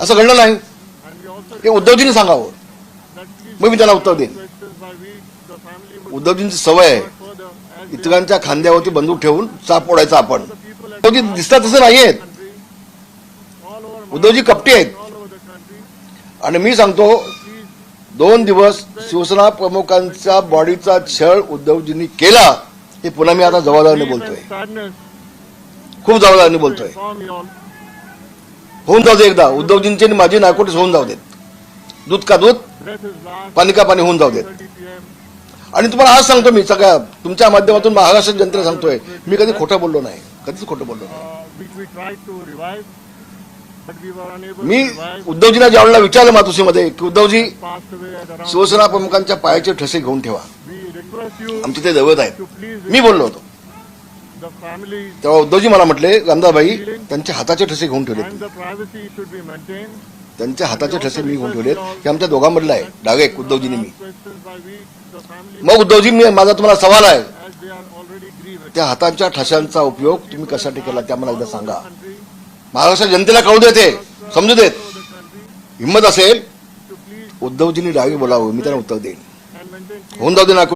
असं घडलं नाही. हे उद्धवजींनी सांगावं. मग मी त्याला उत्तर देईन. उद्धवजींची सवय आहे. इतरांच्या खांद्यावरती बंदूक ठेवून चाप ओढायचा आपण. उद्धवजी दिसतात तसं नाहीयेत. उद्धवजी कपटी आहेत. आणि मी सांगतो दोन दिवस शिवसेना प्रमुखांच्या बॉडीचा छळ उद्धवजींनी केला हे पुन्हा मी आता जबाबदारीने बोलतोय. खूप जबाबदारीने बोलतोय. होऊन जाऊ दे एकदा. उद्धवजींची आणि माझी नायकोटीस होऊन जाऊ देत. दूध का दूध? पाणी का पाणी होऊन जाऊ देत. आणि तुम्हाला आज सांगतो मी सगळ्या तुमच्या माध्यमातून महाराष्ट्र जनतेला सांगतोय मी कधी खोटं बोललो नाही. कधीच खोटं बोललो नाही. मी to revive. ज्यावेळेला विचारलं मातोश्रीमध्ये की उद्धवजी शिवसेना प्रमुखांच्या पायाचे ठसे घेऊन ठेवा. आमचे ते दैवत आहेत. मी बोललो होतो. The तेव्हा उद्धवजी मला म्हटले रामदाबाई त्यांच्या हाताचे ठसे घेऊन ठेवले and the privacy should be maintained. त्यांच्या हाताचे ठसे मी घेऊन ठेवलेत. हे आमच्या दोघांमधलं आहे. डायरेक्ट उद्धवजींनी मी. Questions by which the family, मग उद्धवजी मी माझा तुम्हाला सवाल आहे. as they are already grieved. त्या हातांच्या ठशांचा उपयोग तुम्ही कशासाठी केला त्या मला एकदा सांगा. Country, महाराष्ट्र जनतेला कळू देते. समजू देत. for the country, हिंमत असेल to please उद्धवजींनी डावी बोलावं मी त्यांना उत्तर देईन. and maintain peace. होऊन जाऊ दे ना